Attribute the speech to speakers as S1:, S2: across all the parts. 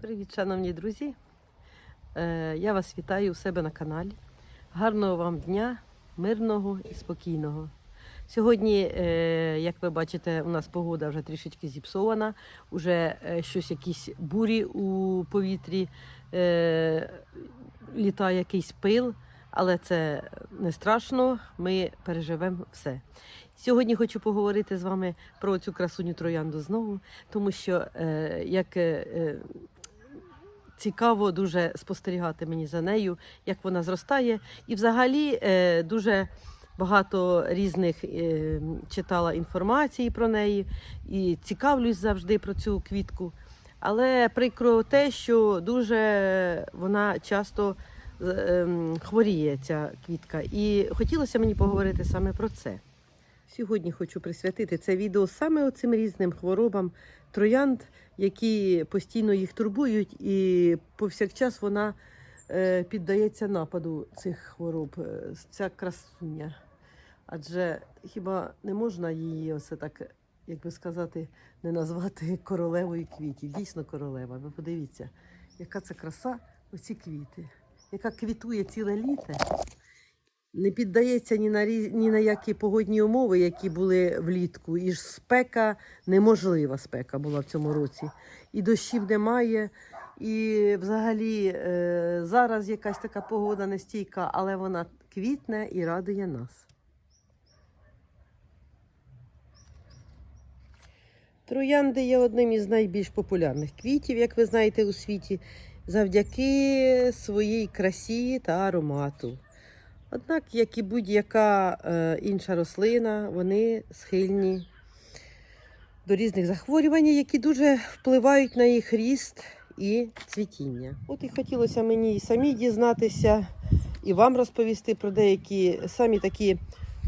S1: Привіт, шановні друзі! Е, Я вас вітаю у себе на каналі. Гарного вам дня, мирного і спокійного. Сьогодні, е, як ви бачите, у нас погода вже трішечки зіпсована, вже е, щось якісь бурі у повітрі, літає якийсь пил, але це не страшно, ми переживемо все. Сьогодні хочу поговорити з вами про цю красуню троянду знову, тому що як цікаво дуже спостерігати мені за нею, як вона зростає. І взагалі е, дуже багато різних е, читала інформації про неї і цікавлюсь завжди про цю квітку. Але прикро те, що дуже вона часто е, ем, хворіє ця квітка. І хотілося мені поговорити саме про це. Сьогодні хочу присвятити це відео саме оцим різним хворобам троянд, які постійно їх турбують, і повсякчас вона е, піддається нападу цих хвороб, е, ця красуня. Адже хіба не можна її оце так, як би сказати, не назвати королевою квітів? Дійсно королева. Ви подивіться, яка це краса, оці квіти, яка квітує ціле літо не піддається ні на ні на які погодні умови, які були влітку. І ж спека неможлива спека була в цьому році. І дощів немає. І взагалі е, зараз якась така погода нестійка, але вона квітне і радує нас. Троянди є одним із найбільш популярних квітів, як ви знаєте, у світі, завдяки своїй красі та аромату. Однак, як і будь-яка е, інша рослина, вони схильні до різних захворювань, які дуже впливають на їх ріст і цвітіння. От і хотілося мені і самі дізнатися, і вам розповісти про деякі самі такі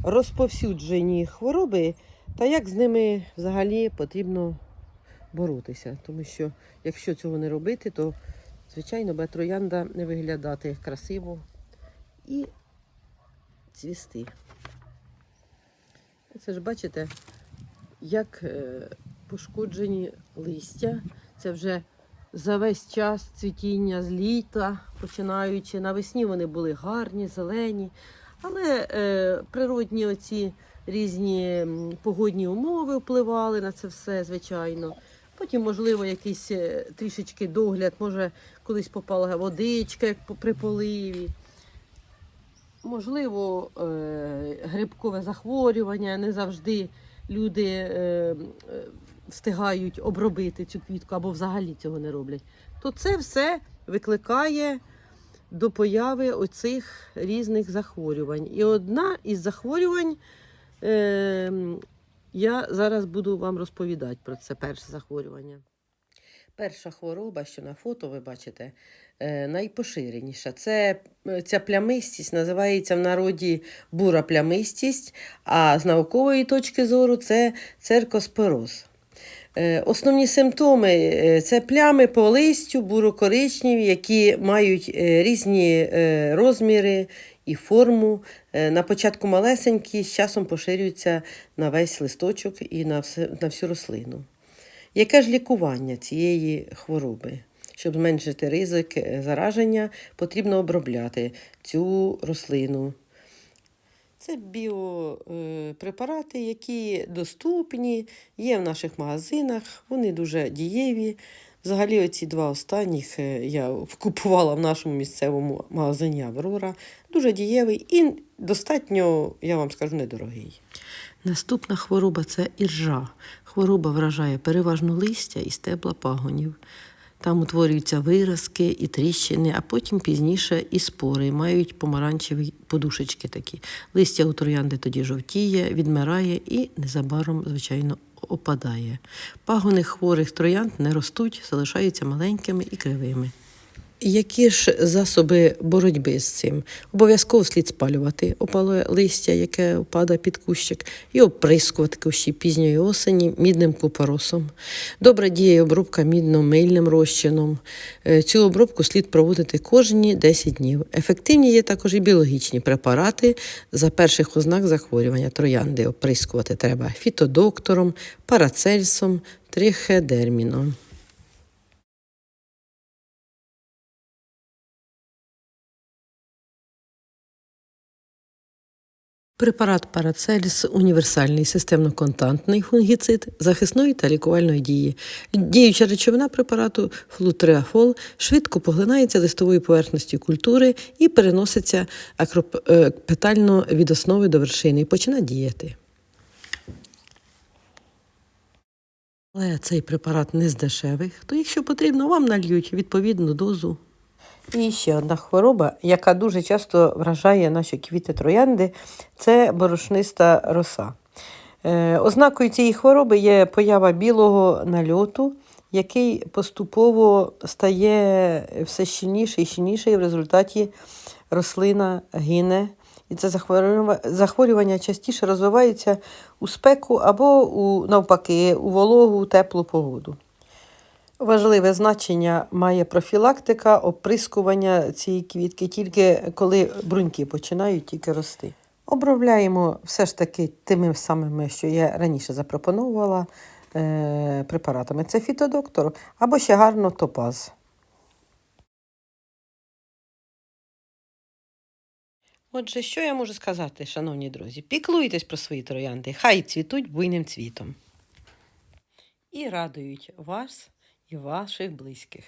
S1: розповсюджені хвороби, та як з ними взагалі потрібно боротися. Тому що якщо цього не робити, то звичайно буде троянда не виглядати красиво і цвісти. Це ж бачите, як е, пошкоджені листя. Це вже за весь час цвітіння з літа, починаючи. Навесні вони були гарні, зелені. Але е, природні оці різні погодні умови впливали на це все, звичайно. Потім, можливо, якийсь е, трішечки догляд, може, колись попала водичка, як при поливі. Можливо, е, грибкове захворювання, не завжди люди е, е, встигають обробити цю квітку або взагалі цього не роблять. То це все викликає до появи оцих різних захворювань. І одна із захворювань, е, я зараз буду вам розповідати про це перше захворювання. Перша хвороба, що на фото ви бачите, е, найпоширеніша. Це е, ця плямистість називається в народі бура плямистість, а з наукової точки зору це церкоспороз. Е, Основні симптоми це плями по листю, буро-коричневі, які мають різні розміри і форму. На початку малесенькі, з часом поширюються на весь листочок і на всю рослину. Яке ж лікування цієї хвороби? Щоб зменшити ризик е, зараження, потрібно обробляти цю рослину. Це біопрепарати, які доступні, є в наших магазинах, вони дуже дієві. Взагалі, оці два останніх е, я купувала в нашому місцевому магазині Аврора. Дуже дієвий і достатньо, я вам скажу, недорогий. Наступна хвороба це іржа. Хвороба вражає переважно листя і стебла пагонів. Там утворюються виразки і тріщини, а потім пізніше і спори мають помаранчеві подушечки такі. Листя у троянди тоді жовтіє, відмирає і незабаром, звичайно, опадає. Пагони хворих троянд не ростуть, залишаються маленькими і кривими. Які ж засоби боротьби з цим? Обов'язково слід спалювати опале листя, яке впада під кущик, і оприскувати кущі пізньої осені мідним купоросом. Добре діє обробка мідно-мильним розчином. Е, Цю обробку слід проводити кожні 10 днів. Ефективні є також і біологічні препарати за перших ознак захворювання троянди. Оприскувати треба фітодоктором, парацельсом, трихедерміном. Препарат Парацельс універсальний системно-контантний фунгіцид захисної та лікувальної дії. Діюча речовина препарату флутреафол швидко поглинається листовою поверхністю культури і переноситься акропетально від основи до вершини і починає діяти. Але цей препарат не з дешевих, то якщо потрібно, вам нальють відповідну дозу. І ще одна хвороба, яка дуже часто вражає наші квіти троянди, це борошниста роса. Е, ознакою цієї хвороби є поява білого нальоту, який поступово стає все щільніше і щільніше, і в результаті рослина гине. І це захворювання, частіше розвивається у спеку або у, навпаки у вологу, теплу погоду. Важливе значення має профілактика оприскування цієї квітки, тільки коли бруньки починають тільки рости. Обробляємо все ж таки тими самими, що я раніше запропонувала е, препаратами. Це фітодоктор або ще гарно топаз. Отже, що я можу сказати, шановні друзі? Піклуйтесь про свої троянди, хай цвітуть буйним цвітом. І радують вас і ваших близьких.